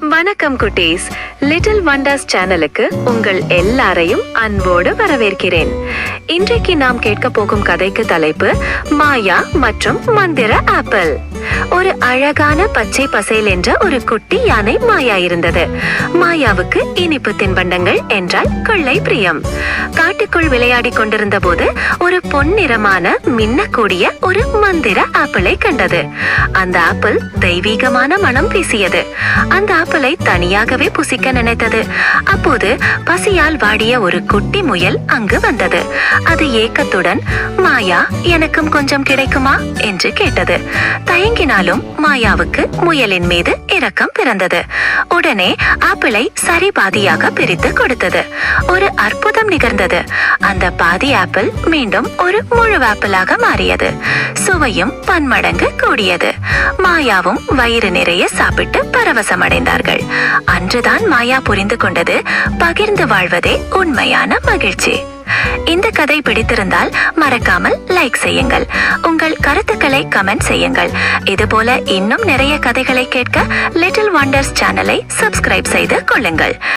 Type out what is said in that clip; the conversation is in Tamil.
வணக்கம் குட்டீஸ். லிட்டில் வண்டர்ஸ் சேனலுக்கு உங்கள் எல்லாரையும் அன்போடு வரவேற்கிறேன். இன்றைக்கு நாம் கேட்க போகும் கதைக்கு தலைப்பு மாயா மற்றும் மந்திர ஆப்பிள். ஒரு அழகான பச்சை பசேல் என்ற ஒரு குட்டி யானை மாயா இருந்தது. மாயாவுக்கு இனிப்பு தின்பண்டங்கள் என்றால் கொள்ளை பிரியம். காட்டுக்குள் விளையாடி கொண்டிருந்த போது ஒரு பொன்னிறமான மின்னக்கூடிய ஒரு மந்திர ஆப்பிளை கண்டது. அந்த ஆப்பிள் தெய்வீகமான மனம் வீசியது அந்த ஆப்பிளை தனியாகவே புசிக்க நினைத்தது. அப்போது பசியால் வாடிய ஒரு குட்டி முயல் அங்கு வந்தது. அது ஏக்கத்துடன் மாயா எனக்கும் கொஞ்சம் கிடைக்குமா? என்று கேட்டது. தயங்கினாலும் மாயாவுக்கு முயலின் மீது இரக்கம் பிறந்தது. உடனே ஆப்பிளை சரி பாதியாக பிரித்து கொடுத்தது. ஒரு அற்புதம் நிகழ்ந்தது. அந்த பாதி ஆப்பிள் மீண்டும் ஒரு முழு ஆப்பிளாக மாறியது. சுவையும் பன்மடங்கு கூடியது. மாயாவும் வயிறு நிறைய சாப்பிட்டு பரவசமடைந்தார். கொண்டார்கள் அன்றுதான் மாயா புரிந்து கொண்டது பகிர்ந்து வாழ்வதே உண்மையான மகிழ்ச்சி. இந்த கதை பிடித்திருந்தால் மறக்காமல் லைக் செய்யுங்கள். உங்கள் கருத்துக்களை கமெண்ட் செய்யுங்கள். இதுபோல இன்னும் நிறைய கதைகளை கேட்க லிட்டில் வண்டர்ஸ் சேனலை சப்ஸ்கிரைப் செய்து கொள்ளுங்கள்.